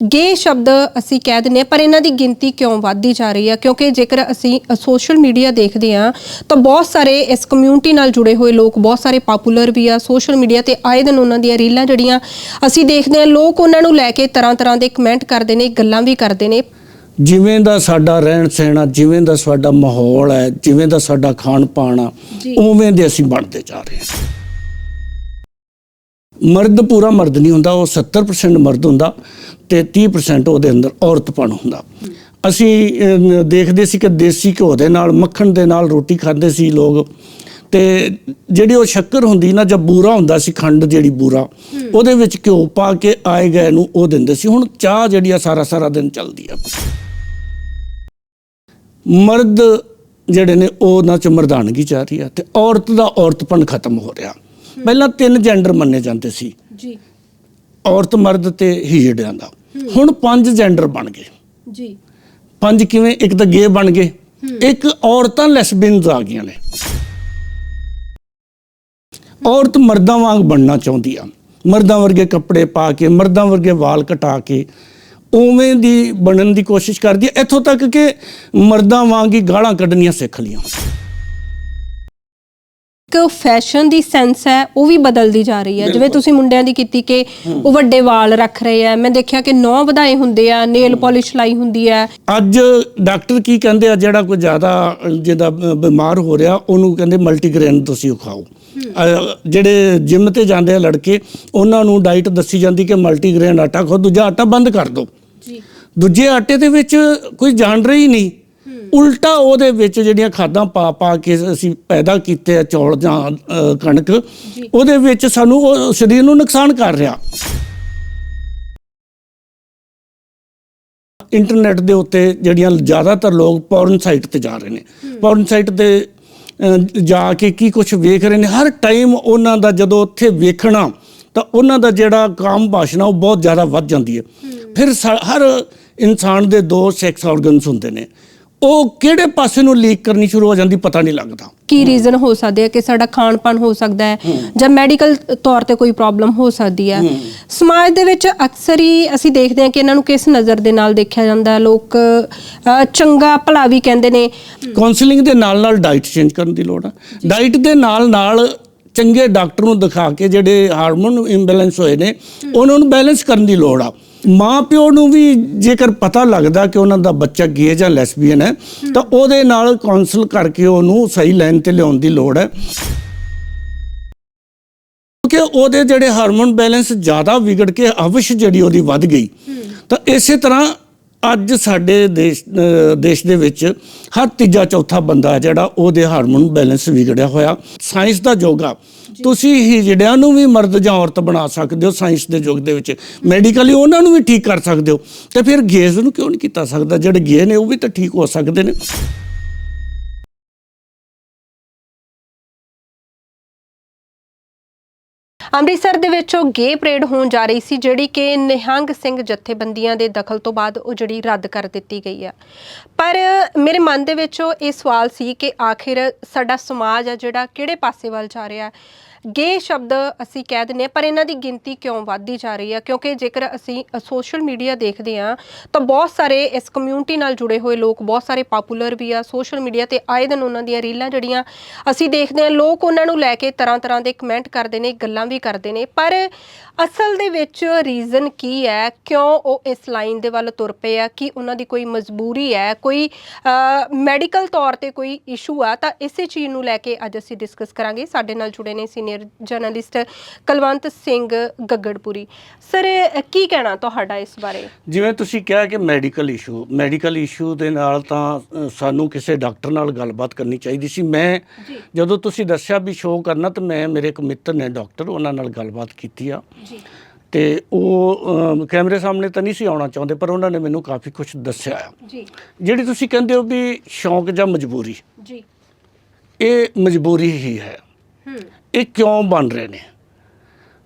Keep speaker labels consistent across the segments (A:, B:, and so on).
A: ਗੇ ਸ਼ਬਦ ਅਸੀਂ ਕਹਿ ਹਾਂ ਪਰ ਇਹਨਾਂ ਦੀ ਗਿਣਤੀ ਕਿਉਂ ਵੱਧਦੀ ਜਾ ਰਹੀ ਹੈ ਕਿਉਂਕਿ ਜੇਕਰ ਅਸੀਂ ਸੋਸ਼ਲ ਮੀਡੀਆ ਦੇਖਦੇ ਹਾਂ ਤਾਂ ਬਹੁਤ ਸਾਰੇ ਇਸ ਕਮਿਊਨਿਟੀ ਨਾਲ ਜੁੜੇ ਹੋਏ ਲੋਕ ਬਹੁਤ ਸਾਰੇ ਪਪੂਲਰ ਵੀ ਆ ਸੋਸ਼ਲ ਮੀਡੀਆ ਤੇ ਆਏ ਦਿਨ ਉਹਨਾਂ ਦੀਆਂ ਰੀਲਾਂ ਜਿਹੜੀਆਂ ਅਸੀਂ ਦੇਖਦੇ ਹਾਂ ਲੋਕ ਉਹਨਾਂ ਨੂੰ ਲੈ ਕੇ ਤਰ੍ਹਾਂ ਤਰ੍ਹਾਂ ਦੇ ਕਮੈਂਟ ਕਰਦੇ ਨੇ ਗੱਲਾਂ ਵੀ ਕਰਦੇ ਨੇ।
B: ਜਿਵੇਂ ਦਾ ਸਾਡਾ ਰਹਿਣ ਸਹਿਣਾ ਜਿਵੇਂ ਦਾ ਸਾਡਾ ਮਾਹੌਲ ਹੈ ਜਿਵੇਂ ਦਾ ਸਾਡਾ ਖਾਣ ਪਾਣ ਆ। ਉਵੇਂ ਦੇ ਅਸੀਂ ਬਣਦੇ ਜਾ ਰਹੇ ਹਾਂ। ਮਰਦ ਪੂਰਾ ਮਰਦ ਨਹੀਂ ਹੁੰਦਾ, ਉਹ 70% ਮਰਦ ਹੁੰਦਾ ਤੇ 30% ਉਹਦੇ ਅੰਦਰ ਔਰਤਪਣ ਹੁੰਦਾ। ਅਸੀਂ ਦੇਖਦੇ ਸੀ ਕਿ ਦੇਸੀ ਘਿਓ ਦੇ ਨਾਲ, ਮੱਖਣ ਦੇ ਨਾਲ ਰੋਟੀ ਖਾਂਦੇ ਸੀ ਲੋਕ ਤੇ ਜਿਹੜੀ ਉਹ ਸ਼ੱਕਰ ਹੁੰਦੀ ਨਾ ਜਦ ਬੂਰਾ ਹੁੰਦਾ ਸੀ, ਖੰਡ ਜਿਹੜੀ ਬੂਰਾ, ਉਹਦੇ ਵਿੱਚ ਘਿਓ ਪਾ ਕੇ ਆਏ ਗਏ ਨੂੰ ਉਹ ਦਿੰਦੇ ਸੀ। ਹੁਣ ਚਾਹ ਜਿਹੜੀ ਆ, ਸਾਰਾ ਸਾਰਾ ਦਿਨ ਚੱਲਦੀ ਆ। ਮਰਦ ਜਿਹੜੇ ਨੇ, ਉਹ ਉਹਨਾਂ ਚ ਮਰਦਾਨਗੀ ਚਾਹ ਰਹੀ ਆ ਤੇ ਔਰਤ ਦਾ ਔਰਤਪਣ ਖਤਮ ਹੋ ਰਿਹਾ। ਪਹਿਲਾਂ ਤਿੰਨ ਜੈਂਡਰ ਮੰਨੇ ਜਾਂਦੇ ਸੀ।
A: ਜੀ।
B: ਔਰਤ ਮਰਦ ਤੇ ਹੀਜੜਿਆਂ ਦਾ। ਹੁਣ ਪੰਜ ਜੈਂਡਰ ਬਣ ਗਏ।
A: ਜੀ।
B: ਪੰਜ ਕਿਵੇਂ? ਇੱਕ ਤਾਂ ਗੇ ਬਣ ਗਏ। ਇੱਕ ਔਰਤਾਂ ਲੈਸਬੀਅਨਸ ਆ ਗਈਆਂ ਨੇ। ਔਰਤ ਮਰਦਾਂ ਵਾਂਗ ਬਣਨਾ ਚਾਹੁੰਦੀ ਆ ਮਰਦਾਂ ਵਰਗੇ ਕੱਪੜੇ ਪਾ ਕੇ ਮਰਦਾਂ ਵਰਗੇ ਵਾਲ ਕਟਾ ਕੇ ਉਵੇਂ ਦੀ ਬਣਨ ਦੀ ਕੋਸ਼ਿਸ਼ ਕਰਦੀ ਹੈ ਇੱਥੋਂ ਤੱਕ ਕਿ ਮਰਦਾਂ ਵਾਂਗ ਹੀ ਗਾਲਾਂ ਕੱਢਣੀਆਂ ਸਿੱਖ ਲੀਆਂ
A: ਇੱਕ ਫੈਸ਼ਨ ਦੀ ਸੈਂਸ ਹੈ ਉਹ ਵੀ ਬਦਲਦੀ ਜਾ ਰਹੀ ਹੈ। ਜਿਵੇਂ ਤੁਸੀਂ ਮੁੰਡਿਆਂ ਦੀ ਕੀਤੀ ਕਿ ਉਹ ਵੱਡੇ ਵਾਲ ਰੱਖ ਰਹੇ ਆ ਮੈਂ ਦੇਖਿਆ ਕਿ ਨੌ ਵਧਾਏ ਹੁੰਦੇ ਆ ਨੇਲ ਪਾਲਿਸ਼ ਲਾਈ ਹੁੰਦੀ ਹੈ।
B: ਅੱਜ ਡਾਕਟਰ ਕੀ ਕਹਿੰਦੇ ਆ ਜਿਹੜਾ ਕੋਈ ਜ਼ਿਆਦਾ ਜਿਹਦਾ ਬਿਮਾਰ ਹੋ ਰਿਹਾ ਉਹਨੂੰ ਕਹਿੰਦੇ ਮਲਟੀਗ੍ਰੇਨ ਤੁਸੀਂ ਖਾਓ ਜਿਹੜੇ ਜਿਮ ਤੇ ਜਾਂਦੇ ਆ ਲੜਕੇ ਉਹਨਾਂ ਨੂੰ ਡਾਈਟ ਦੱਸੀ ਜਾਂਦੀ ਕਿ ਮਲਟੀਗ੍ਰੇਨ ਆਟਾ ਖਾਓ ਦੂਜਾ ਆਟਾ ਬੰਦ ਕਰ ਦਿਓ
A: ਜੀ।
B: ਦੂਜੇ ਆਟੇ ਦੇ ਵਿੱਚ ਕੋਈ ਜਾਣ ਰਹੀ ਨਹੀਂ। ਉਲਟਾ ਉਹਦੇ ਵਿੱਚ ਜਿਹੜੀਆਂ ਖਾਦਾਂ ਪਾ ਪਾ ਕੇ ਅਸੀਂ ਪੈਦਾ ਕੀਤੇ ਆ ਚੌਲ ਜਾਂ ਕਣਕ ਉਹਦੇ ਵਿੱਚ ਸਾਨੂੰ ਉਹ ਸਰੀਰ ਨੂੰ ਨੁਕਸਾਨ ਕਰ ਰਿਹਾ। ਇੰਟਰਨੈਟ ਦੇ ਉੱਤੇ ਜਿਹੜੀਆਂ ਜ਼ਿਆਦਾਤਰ ਲੋਕ ਪੌਰਨ ਸਾਈਟ ਤੇ ਜਾ ਰਹੇ ਨੇ। ਪੌਰਨ ਸਾਈਟ ਤੇ ਅਹ, ਜਾ ਕੇ ਕੀ ਕੁਝ ਵੇਖ ਰਹੇ ਨੇ। ਹਰ ਟਾਈਮ ਉਹਨਾਂ ਦਾ ਜਦੋਂ ਉੱਥੇ ਵੇਖਣਾ ਤਾਂ ਉਹਨਾਂ ਦਾ ਜਿਹੜਾ ਕਾਮ ਭਾਸ਼ਣਾ ਉਹ ਬਹੁਤ ਜ਼ਿਆਦਾ ਵੱਧ ਜਾਂਦੀ ਹੈ। ਫਿਰ ਹਰ ਇਨਸਾਨ ਦੇ ਦੋ ਸੈਕਸ ਆਰਗਨਸ ਹੁੰਦੇ ਨੇ। ਉਹ ਕਿਹੜੇ ਪਾਸੇ ਨੂੰ ਲੀਕ ਕਰਨੀ ਸ਼ੁਰੂ ਹੋ ਜਾਂਦੀ ਪਤਾ ਨਹੀਂ ਲੱਗਦਾ।
A: ਕੀ ਰੀਜ਼ਨ ਹੋ ਸਕਦੇ ਆ ਕਿ ਸਾਡਾ ਖਾਣ ਪਾਣ ਹੋ ਸਕਦਾ ਹੈ ਜਾਂ ਮੈਡੀਕਲ ਤੌਰ ਤੇ ਕੋਈ ਪ੍ਰੋਬਲਮ ਹੋ ਸਕਦੀ ਹੈ। ਸਮਾਜ ਦੇ ਵਿੱਚ ਅਕਸਰ ਹੀ ਅਸੀਂ ਦੇਖਦੇ ਹਾਂ ਕਿ ਇਹਨਾਂ ਨੂੰ ਕਿਸ ਨਜ਼ਰ ਦੇ ਨਾਲ ਦੇਖਿਆ ਜਾਂਦਾ ਹੈ। ਲੋਕ ਅ, ਚੰਗਾ ਭਲਾ ਵੀ ਕਹਿੰਦੇ ਨੇ।
B: ਕਾਉਂਸਲਿੰਗ ਦੇ ਨਾਲ ਨਾਲ ਡਾਈਟ ਚੇਂਜ ਕਰਨ ਦੀ ਲੋੜ ਹੈ ਡਾਈਟ ਦੇ ਨਾਲ ਨਾਲ ਚੰਗੇ ਡਾਕਟਰ ਨੂੰ ਦਿਖਾ ਕੇ ਜਿਹੜੇ ਹਾਰਮੋਨ ਇੰਬੈਲੈਂਸ ਹੋਏ ਨੇ ਉਹਨਾਂ ਨੂੰ ਬੈਲੈਂਸ ਕਰਨ ਦੀ ਲੋੜ ਆ। ਮਾਂ ਪਿਓ ਨੂੰ ਵੀ ਜੇਕਰ ਪਤਾ ਲੱਗਦਾ ਕਿ ਉਹਨਾਂ ਦਾ ਬੱਚਾ ਗੇ ਜਾਂ ਲੈਸਬੀਅਨ ਹੈ, ਤਾਂ ਉਹਦੇ ਨਾਲ ਕਾਉਂਸਲ ਕਰਕੇ ਉਹਨੂੰ ਸਹੀ ਲਾਈਨ ਤੇ ਲਿਆਉਣ ਦੀ ਲੋੜ ਹੈ। ਕਿ ਉਹਦੇ ਜਿਹੜੇ ਹਾਰਮੋਨ ਬੈਲੈਂਸ ਜ਼ਿਆਦਾ ਵਿਗੜ ਕੇ ਅਵਸ਼ ਜਿਹੜੀ ਉਹਦੀ ਵੱਧ ਗਈ, ਤਾਂ ਇਸੇ ਤਰ੍ਹਾਂ ਅੱਜ ਸਾਡੇ ਦੇਸ਼ ਦੇਸ਼ ਦੇ ਵਿੱਚ ਹਰ ਤੀਜਾ ਚੌਥਾ ਬੰਦਾ ਜਿਹੜਾ ਉਹਦੇ ਹਾਰਮੋਨ ਬੈਲੈਂਸ ਵਿਗੜਿਆ ਹੋਇਆ। ਸਾਇੰਸ ਦਾ ਯੁੱਗ ਆ। ਤੁਸੀਂ ਹੀ ਜਿਹੜਿਆਂ ਨੂੰ ਵੀ ਮਰਦ ਜਾਂ ਔਰਤ ਬਣਾ ਸਕਦੇ ਹੋ ਸਾਇੰਸ ਦੇ ਯੁੱਗ ਦੇ ਵਿੱਚ ਮੈਡੀਕਲੀ ਉਹਨਾਂ ਨੂੰ ਵੀ ਠੀਕ ਕਰ ਸਕਦੇ ਹੋ। ਤੇ ਫਿਰ ਗੇਜ਼ ਨੂੰ ਕਿਉਂ ਨਹੀਂ ਕੀਤਾ ਸਕਦਾ? ਜਿਹੜੇ ਗੇ ਨੇ ਉਹ ਵੀ ਤਾਂ ਠੀਕ ਹੋ ਸਕਦੇ ਨੇ।
A: ਅੰਮ੍ਰਿਤਸਰ ਦੇ ਵਿੱਚ ਉਹ ਗੇ ਪਰੇਡ ਹੋਣ ਜਾ ਰਹੀ ਸੀ, ਜਿਹੜੀ ਕਿ ਨਿਹੰਗ ਸਿੰਘ ਜਥੇਬੰਦੀਆਂ ਦੇ ਦਖਲ ਤੋਂ ਬਾਅਦ ਉਹ ਜਿਹੜੀ ਰੱਦ ਕਰ ਦਿੱਤੀ ਗਈ ਆ। ਪਰ ਮੇਰੇ ਮਨ ਦੇ ਵਿੱਚ ਉਹ ਇਹ ਸਵਾਲ ਸੀ ਕਿ ਆਖਿਰ ਸਾਡਾ ਸਮਾਜ ਆ ਜਿਹੜਾ ਕਿਹੜੇ ਪਾਸੇ ਵੱਲ ਜਾ ਰਿਹਾ? ਗੇ ਸ਼ਬਦ ਅਸੀਂ ਕਹਿ ਦਿੰਦੇ ਹਾਂ, ਪਰ ਇਹਨਾਂ ਦੀ ਗਿਣਤੀ ਕਿਉਂ ਵੱਧਦੀ ਜਾ ਰਹੀ ਆ? ਕਿਉਂਕਿ ਜੇਕਰ ਅਸੀਂ ਸੋਸ਼ਲ ਮੀਡੀਆ ਦੇਖਦੇ ਹਾਂ, ਤਾਂ ਬਹੁਤ ਸਾਰੇ ਇਸ ਕਮਿਊਨਿਟੀ ਨਾਲ ਜੁੜੇ ਹੋਏ ਲੋਕ, ਬਹੁਤ ਸਾਰੇ ਪਪੂਲਰ ਵੀ ਆ ਸੋਸ਼ਲ ਮੀਡੀਆ ਤੇ ਆਏ ਦਿਨ ਉਹਨਾਂ ਦੀਆਂ ਰੀਲਾਂ ਜਿਹੜੀਆਂ ਅਸੀਂ ਦੇਖਦੇ ਹਾਂ, ਲੋਕ ਉਹਨਾਂ ਨੂੰ ਲੈ ਕੇ ਤਰ੍ਹਾਂ ਤਰ੍ਹਾਂ ਦੇ ਕਮੈਂਟ ਕਰਦੇ ਨੇ, ਗੱਲਾਂ ਵੀ ਕਰਦੇ ਨੇ। ਪਰ ਅਸਲ ਦੇ ਵਿੱਚ ਰੀਜ਼ਨ ਕੀ ਹੈ? ਕਿਉਂ ਉਹ ਇਸ ਲਾਈਨ ਦੇ ਵੱਲ ਤੁਰ ਪਏ ਆ? ਕਿ ਉਹਨਾਂ ਦੀ ਕੋਈ ਮਜਬੂਰੀ ਹੈ? ਕੋਈ ਮੈਡੀਕਲ ਤੌਰ ਤੇ ਕੋਈ ਇਸ਼ੂ ਆ? ਤਾਂ ਇਸੇ ਚੀਜ਼ ਨੂੰ ਲੈ ਕੇ ਅੱਜ ਅਸੀਂ ਡਿਸਕਸ ਕਰਾਂਗੇ। ਸਾਡੇ ਨਾਲ ਜੁੜੇ ਨੇ senior journalist Kulwant Singh Gaggarpuri. Sir ਕੀ ਕਹਿਣਾ ਤੁਹਾਡਾ ਇਸ ਬਾਰੇ?
B: ਜਿਵੇਂ ਤੁਸੀਂ ਕਿਹਾ ਕਿ ਮੈਡੀਕਲ ਇਸ਼ੂ ਮੈਡੀਕਲ ਇਸ਼ੂ ਦੇ ਨਾਲ ਤਾਂ ਸਾਨੂੰ ਕਿਸੇ ਡਾਕਟਰ ਨਾਲ ਗੱਲਬਾਤ ਕਰਨੀ ਚਾਹੀਦੀ ਸੀ। ਮੈਂ ਜਦੋਂ ਤੁਸੀਂ ਦੱਸਿਆ ਵੀ ਸ਼ੋਅ ਕਰਨਾ ਤਾਂ ਮੈਂ ਮੇਰੇ ਇੱਕ ਮਿੱਤਰ ਨੇ ਡਾਕਟਰ ਉਹਨਾਂ ਨਾਲ ਗੱਲਬਾਤ ਕੀਤੀ ਆ।
A: ਜੀ।
B: ਤੇ ਉਹ ਕੈਮਰੇ ਸਾਹਮਣੇ ਤਾਂ ਨਹੀਂ ਸੀ ਆਉਣਾ ਚਾਹੁੰਦੇ ਪਰ ਉਹਨਾਂ ਨੇ ਮੈਨੂੰ ਕਾਫੀ ਕੁਝ ਦੱਸਿਆ
A: ਜੀ।
B: ਜਿਹੜੀ ਤੁਸੀਂ ਕਹਿੰਦੇ ਹੋ ਵੀ ਸ਼ੌਂਕ ਜਾਂ ਮਜਬੂਰੀ
A: ਜੀ।
B: ਇਹ ਮਜਬੂਰੀ ਹੀ ਹੈ।
A: ਹੂੰ।
B: ਇਹ ਕਿਉਂ ਬਣ ਰਹੇ ਨੇ?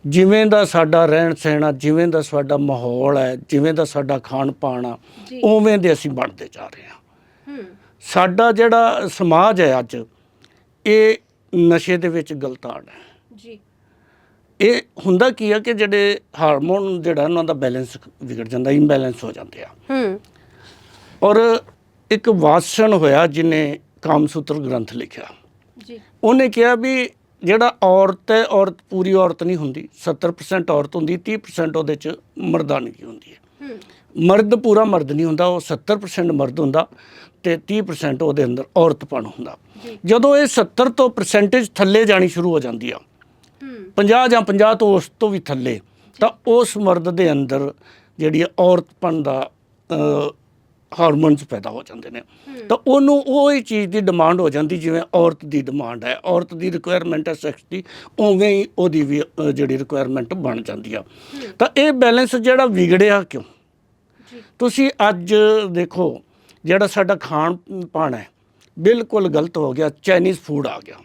B: ਜਿਵੇਂ ਦਾ ਸਾਡਾ ਰਹਿਣ ਸਹਿਣਾ ਜਿਵੇਂ ਦਾ ਸਾਡਾ ਮਾਹੌਲ ਹੈ ਜਿਵੇਂ ਦਾ ਸਾਡਾ ਖਾਣ ਪਾਣ ਆ। ਉਵੇਂ ਦੇ ਅਸੀਂ ਬਣਦੇ ਜਾ ਰਹੇ ਹਾਂ।
A: ਹੂੰ।
B: ਸਾਡਾ ਜਿਹੜਾ ਸਮਾਜ ਹੈ ਅੱਜ ਇਹ ਨਸ਼ੇ ਦੇ ਵਿੱਚ ਗਲਤਾਨ ਹੈ।
A: ਜੀ।
B: ਇਹ ਹੁੰਦਾ ਕੀ ਆ ਕਿ ਜਿਹੜੇ ਹਾਰਮੋਨ ਜਿਹੜਾ ਉਹਨਾਂ ਦਾ ਬੈਲੈਂਸ ਵਿਗੜ ਜਾਂਦਾ ਇੰਬੈਲੈਂਸ ਹੋ ਜਾਂਦੇ ਆ।
A: ਹੂੰ।
B: ਔਰ ਇੱਕ ਵਾਸਣ ਹੋਇਆ ਜਿਨੇ ਕਾਮਸੂਤਰ ਗ੍ਰੰਥ ਲਿਖਿਆ।
A: ਜੀ।
B: ਉਹਨੇ ਕਿਹਾ ਵੀ ਜਿਹੜਾ ਔਰਤ ਹੈ ਔਰਤ ਪੂਰੀ ਔਰਤ ਨਹੀਂ ਹੁੰਦੀ 70% ਔਰਤ ਹੁੰਦੀ 30% ਉਹਦੇ ਚ ਮਰਦਾਨਗੀ ਹੁੰਦੀ ਹੈ। ਮਰਦ ਪੂਰਾ ਮਰਦ ਨਹੀਂ ਹੁੰਦਾ ਉਹ 70% ਮਰਦ ਹੁੰਦਾ ਤੇ 30% ਉਹਦੇ ਅੰਦਰ ਔਰਤਪਣ ਹੁੰਦਾ। ਜਦੋਂ ਇਹ 70 ਤੋਂ ਪਰਸੈਂਟੇਜ ਥੱਲੇ ਜਾਣੀ ਸ਼ੁਰੂ ਹੋ ਜਾਂਦੀ ਆ
A: ਹੂੰ।
B: 50 ਜਾਂ 50 ਤੋਂ ਉਸ ਤੋਂ ਵੀ ਥੱਲੇ ਤਾਂ ਉਸ ਮਰਦ ਦੇ ਅੰਦਰ ਜਿਹੜੀ ਔਰਤਪਣ ਦਾ ਹਾਰਮੋਨਸ ਪੈਦਾ ਹੋ ਜਾਂਦੇ ਨੇ। ਤਾਂ ਉਹਨੂੰ ਉਹ ਹੀ ਚੀਜ਼ ਦੀ ਡਿਮਾਂਡ ਹੋ ਜਾਂਦੀ ਜਿਵੇਂ ਔਰਤ ਦੀ ਡਿਮਾਂਡ ਹੈ। ਔਰਤ ਦੀ ਰਿਕੁਆਇਰਮੈਂਟ ਹੈ ਸੈਕਸ ਦੀ ਉਵੇਂ ਹੀ ਉਹਦੀ ਵੀ ਜਿਹੜੀ ਰਿਕੁਆਇਰਮੈਂਟ ਬਣ ਜਾਂਦੀ ਆ। ਤਾਂ ਇਹ ਬੈਲੈਂਸ ਜਿਹੜਾ ਵਿਗੜਿਆ ਕਿਉਂ? ਤੁਸੀਂ ਅੱਜ ਦੇਖੋ ਜਿਹੜਾ ਸਾਡਾ ਖਾਣ ਪਾਣ ਹੈ ਬਿਲਕੁਲ ਗਲਤ ਹੋ ਗਿਆ ਚਾਈਨੀਜ਼ ਫੂਡ ਆ ਗਿਆ।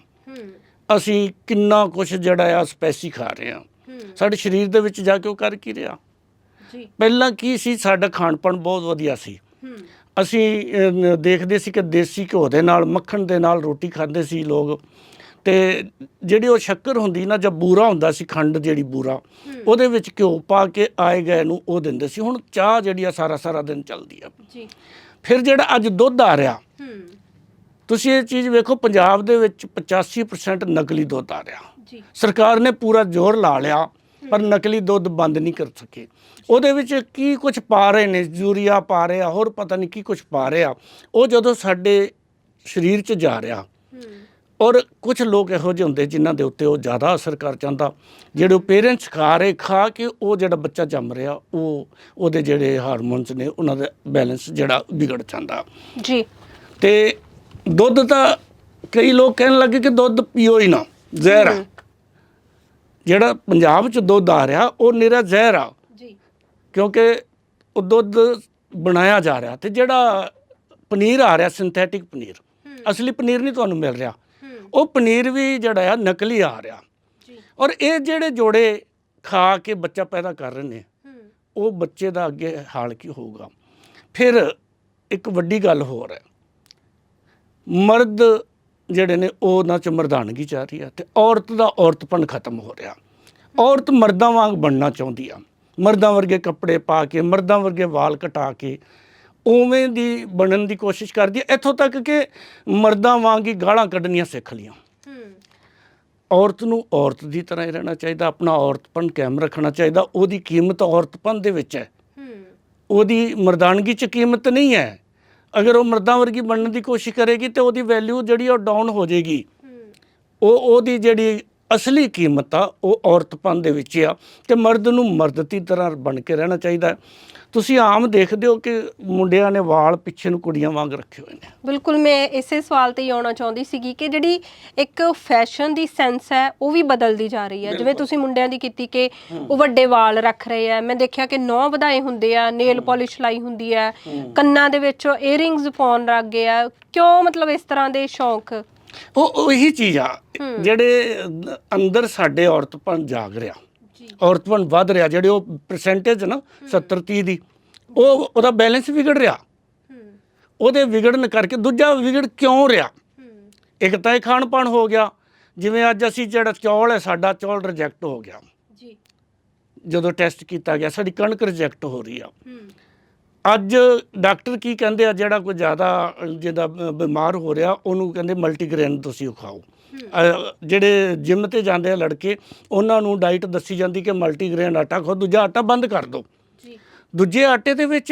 B: ਅਸੀਂ ਕਿੰਨਾ ਕੁਝ ਜਿਹੜਾ ਆ ਸਪੈਸੀ ਖਾ ਰਹੇ ਆ। ਸਾਡੇ ਸਰੀਰ ਦੇ ਵਿੱਚ ਜਾ ਕੇ ਉਹ ਕਰ ਕੀ ਰਿਹਾ?
A: ਜੀ।
B: ਪਹਿਲਾਂ ਕੀ ਸੀ? ਸਾਡਾ ਖਾਣ ਪਾਣ ਬਹੁਤ ਵਧੀਆ ਸੀ। ਅਸੀਂ ਦੇਖਦੇ ਸੀ ਕਿ ਦੇਸੀ ਘਿਓ ਦੇ ਨਾਲ ਮੱਖਣ ਦੇ ਨਾਲ ਰੋਟੀ ਖਾਂਦੇ ਸੀ ਲੋਕ। ਤੇ ਜਿਹੜੀ ਉਹ ਸ਼ੱਕਰ ਹੁੰਦੀ ਨਾ ਜਾਂ ਬੂਰਾ ਹੁੰਦਾ ਸੀ ਖੰਡ ਜਿਹੜੀ ਬੂਰਾ ਉਹਦੇ ਵਿੱਚ ਘਿਓ ਪਾ ਕੇ ਆਏ ਗਏ ਨੂੰ ਉਹ ਦਿੰਦੇ ਸੀ। ਹੁਣ ਚਾਹ ਜਿਹੜੀ ਆ ਸਾਰਾ ਸਾਰਾ ਦਿਨ ਚੱਲਦੀ ਆ।
A: ਜੀ।
B: ਫਿਰ ਜਿਹੜਾ ਅੱਜ ਦੁੱਧ ਆ ਰਿਹਾ ਤੁਸੀਂ ਇਹ ਚੀਜ਼ ਵੇਖੋ ਪੰਜਾਬ ਦੇ ਵਿੱਚ 85% ਨਕਲੀ ਦੁੱਧ ਆ ਰਿਹਾ।
A: ਜੀ।
B: ਸਰਕਾਰ ਨੇ ਪੂਰਾ ਜ਼ੋਰ ਲਾ ਲਿਆ। ਪਰ ਨਕਲੀ ਦੁੱਧ ਬੰਦ ਨਹੀਂ ਕਰ ਸਕੇ। ਉਹਦੇ ਵਿੱਚ ਕੀ ਕੁਝ ਪਾ ਰਹੇ ਨੇ ਯੂਰੀਆ ਪਾ ਰਹੇ ਆ ਹੋਰ ਪਤਾ ਨਹੀਂ ਕੀ ਕੁਝ ਪਾ ਰਹੇ। ਆ ਉਹ ਜਦੋਂ ਸਾਡੇ ਸਰੀਰ 'ਚ ਜਾ ਰਿਹਾ
A: ਹੂੰ।
B: ਔਰ ਕੁਝ ਲੋਕ ਇਹੋ ਜਿਹੇ ਹੁੰਦੇ ਜਿਨ੍ਹਾਂ ਦੇ ਉੱਤੇ ਉਹ ਜ਼ਿਆਦਾ ਅਸਰ ਕਰ ਜਾਂਦਾ। ਜਿਹੜੇ ਪੇਰੈਂਟਸ ਖਾ ਰਹੇ ਖਾ ਕੇ ਉਹ ਜਿਹੜਾ ਬੱਚਾ ਜੰਮ ਰਿਹਾ ਉਹ ਉਹਦੇ ਜਿਹੜੇ ਹਾਰਮੋਨਸ ਨੇ ਉਹਨਾਂ ਦਾ ਬੈਲੈਂਸ ਜਿਹੜਾ ਵਿਗੜ ਜਾਂਦਾ।
A: ਜੀ।
B: ਤੇ ਦੁੱਧ ਤਾਂ ਕਈ ਲੋਕ ਕਹਿਣ ਲੱਗੇ ਕਿ ਦੁੱਧ ਪੀਓ ਹੀ ਨਾ ਜ਼ਹਿਰ ਆ। ਜਿਹੜਾ ਪੰਜਾਬ 'ਚ ਦੁੱਧ ਆ ਰਿਹਾ ਉਹ ਨਿਰਾ ਜ਼ਹਿਰ ਆ।
A: ਜੀ।
B: ਕਿਉਂਕਿ ਉਹ ਦੁੱਧ ਬਣਾਇਆ ਜਾ ਰਿਹਾ ਤੇ ਜਿਹੜਾ ਪਨੀਰ ਆ ਰਿਹਾ ਸਿੰਥੈਟਿਕ ਪਨੀਰ ਅਸਲੀ ਪਨੀਰ ਨਹੀਂ ਤੁਹਾਨੂੰ ਮਿਲ ਰਿਹਾ। ਉਹ ਪਨੀਰ ਵੀ ਜਿਹੜਾ ਆ ਨਕਲੀ ਆ ਰਿਹਾ।
A: ਜੀ।
B: ਔਰ ਇਹ ਜਿਹੜੇ ਜੋੜੇ ਖਾ ਕੇ ਬੱਚਾ ਪੈਦਾ ਕਰ ਰਹੇ ਨੇ ਉਹ ਬੱਚੇ ਦਾ ਅੱਗੇ ਹਾਲ ਕੀ ਹੋਊਗਾ। ਫਿਰ ਇੱਕ ਵੱਡੀ ਗੱਲ ਹੋਰ ਹੈ। ਮਰਦ ਜਿਹੜੇ ਨੇ ਉਹ ਉਹਨਾਂ ਚ ਮਰਦਾਨਗੀ ਚੱਲ ਰਹੀ ਹੈ ਤੇ ਔਰਤ ਦਾ ਔਰਤਪਨ ਖਤਮ ਹੋ ਰਿਹਾ। ਔਰਤ ਮਰਦਾਂ ਵਾਂਗ ਬਣਨਾ ਚਾਹੁੰਦੀ ਆ। ਮਰਦਾਂ ਵਰਗੇ ਕੱਪੜੇ ਪਾ ਕੇ ਮਰਦਾਂ ਵਰਗੇ ਵਾਲ ਕਟਾ ਕੇ ਉਵੇਂ ਦੀ ਬਣਨ ਦੀ ਕੋਸ਼ਿਸ਼ ਕਰਦੀ ਹੈ ਇੱਥੋਂ ਤੱਕ ਕਿ ਮਰਦਾਂ ਵਾਂਗ ਹੀ ਗਾਲਾਂ ਕੱਢਣੀਆਂ ਸਿੱਖ ਲੀਆਂ
A: ਹੂੰ।
B: ਔਰਤ ਨੂੰ ਔਰਤ ਦੀ ਤਰ੍ਹਾਂ ਹੀ ਰਹਿਣਾ ਚਾਹੀਦਾ ਆਪਣਾ ਔਰਤਪਨ ਕਾਇਮ ਰੱਖਣਾ ਚਾਹੀਦਾ। ਉਹਦੀ ਕੀਮਤ ਔਰਤਪਨ ਦੇ ਵਿੱਚ ਹੂੰ। ਉਹਦੀ ਮਰਦਾਨਗੀ 'ਚ ਕੀਮਤ ਨਹੀਂ ਹੈ। ਅਗਰ ਉਹ ਮਰਦਾਂ ਵਰਗੀ ਬਣਨ ਦੀ ਕੋਸ਼ਿਸ਼ ਕਰੇਗੀ ਤੇ ਉਹਦੀ ਵੈਲਿਊ ਜਿਹੜੀ ਉਹ ਡਾਊਨ ਹੋ ਜਾਏਗੀ। ਉਹ ਉਹਦੀ ਜਿਹੜੀ ਅਸਲੀ ਕੀਮਤ ਆ ਉਹ ਔਰਤਪਨ ਦੇ ਵਿੱਚ ਆ ਤੇ ਮਰਦ ਨੂੰ ਮਰਦ ਦੀ ਤਰ੍ਹਾਂ ਬਣ ਕੇ ਰਹਿਣਾ ਚਾਹੀਦਾ। ਤੁਸੀਂ ਆਮ ਦੇਖਦੇ ਹੋ ਕਿ ਮੁੰਡਿਆਂ ਨੇ ਵਾਲ ਪਿੱਛੇ ਨੂੰ ਕੁੜੀਆਂ ਵਾਂਗ ਰੱਖੇ ਹੋਏ ਨੇ।
A: ਬਿਲਕੁਲ ਮੈਂ ਇਸੇ ਸਵਾਲ ਤੇ ਹੀ ਆਉਣਾ ਚਾਹੁੰਦੀ ਸੀਗੀ ਕਿ ਜਿਹੜੀ ਇੱਕ ਫੈਸ਼ਨ ਦੀ ਸੈਂਸ ਹੈ ਉਹ ਵੀ ਬਦਲਦੀ ਜਾ ਰਹੀ ਹੈ। ਜਿਵੇਂ ਤੁਸੀਂ ਮੁੰਡਿਆਂ ਦੀ ਕੀਤੀ ਕਿ ਉਹ ਵੱਡੇ ਵਾਲ ਰੱਖ ਰਹੇ ਆ ਮੈਂ ਦੇਖਿਆ ਕਿ ਨੌ ਵਧਾਏ ਹੁੰਦੇ ਆ ਨੇਲ ਪਾਲਿਸ਼ ਲਾਈ ਹੁੰਦੀ ਹੈ। ਕੰਨਾਂ ਦੇ ਵਿੱਚ ਈਅਰਿੰਗਸ ਪਾਉਣ ਲੱਗ ਗਏ ਆ। ਕਿਉਂ ਮਤਲਬ ਇਸ ਤਰ੍ਹਾਂ ਦੇ ਸ਼ੌਂਕ?
B: ਉਹ ਉਹੀ ਚੀਜ਼ ਆ ਜਿਹੜੇ ਅੰਦਰ ਸਾਡੇ ਔਰਤਪਨ ਜਾਗ ਰਿਹਾ।
A: ਜੀ।
B: ਔਰਤਪਨ ਵੱਧ ਰਿਹਾ ਜਿਹੜੇ ਉਹ ਪਰਸੈਂਟੇਜ ਨਾ 70 30 ਦੀ ਉਹ ਉਹਦਾ ਬੈਲੈਂਸ ਵਿਗੜ ਰਿਹਾ। ਉਹਦੇ ਵਿਗੜਨ ਕਰਕੇ ਦੂਜਾ ਵਿਗੜ ਕਿਉਂ ਰਿਹਾ? ਇੱਕ ਤਾਂ ਇਹ ਖਾਣ ਪਾਣ ਹੋ ਗਿਆ। ਜਿਵੇਂ ਅੱਜ ਅਸੀਂ ਜਿਹੜਾ ਚੌਲ ਹੈ ਸਾਡਾ ਚੌਲ ਰਿਜੈਕਟ ਹੋ ਗਿਆ।
A: ਜੀ।
B: ਜਦੋਂ ਟੈਸਟ ਕੀਤਾ ਗਿਆ ਸਾਡੀ ਕਣਕ ਰਿਜੈਕਟ ਹੋ ਰਹੀ ਆ।
A: ਹੂੰ।
B: ਅੱਜ ਡਾਕਟਰ ਕੀ ਕਹਿੰਦੇ ਆ ਜਿਹੜਾ ਕੋਈ ਜ਼ਿਆਦਾ ਜਿਹਦਾ ਬਿਮਾਰ ਹੋ ਰਿਹਾ ਉਹਨੂੰ ਕਹਿੰਦੇ ਮਲਟੀਗ੍ਰੇਨ ਤੁਸੀਂ ਖਾਓ ਜਿਹੜੇ ਜਿਮ ਤੇ ਜਾਂਦੇ ਆ ਲੜਕੇ ਉਹਨਾਂ ਨੂੰ ਡਾਈਟ ਦੱਸੀ ਜਾਂਦੀ ਕਿ ਮਲਟੀਗ੍ਰੇਨ ਆਟਾ ਖਾਓ ਦੂਜਾ ਆਟਾ ਬੰਦ ਕਰ ਦਿਓ
A: ਜੀ।
B: ਦੂਜੇ ਆਟੇ ਦੇ ਵਿੱਚ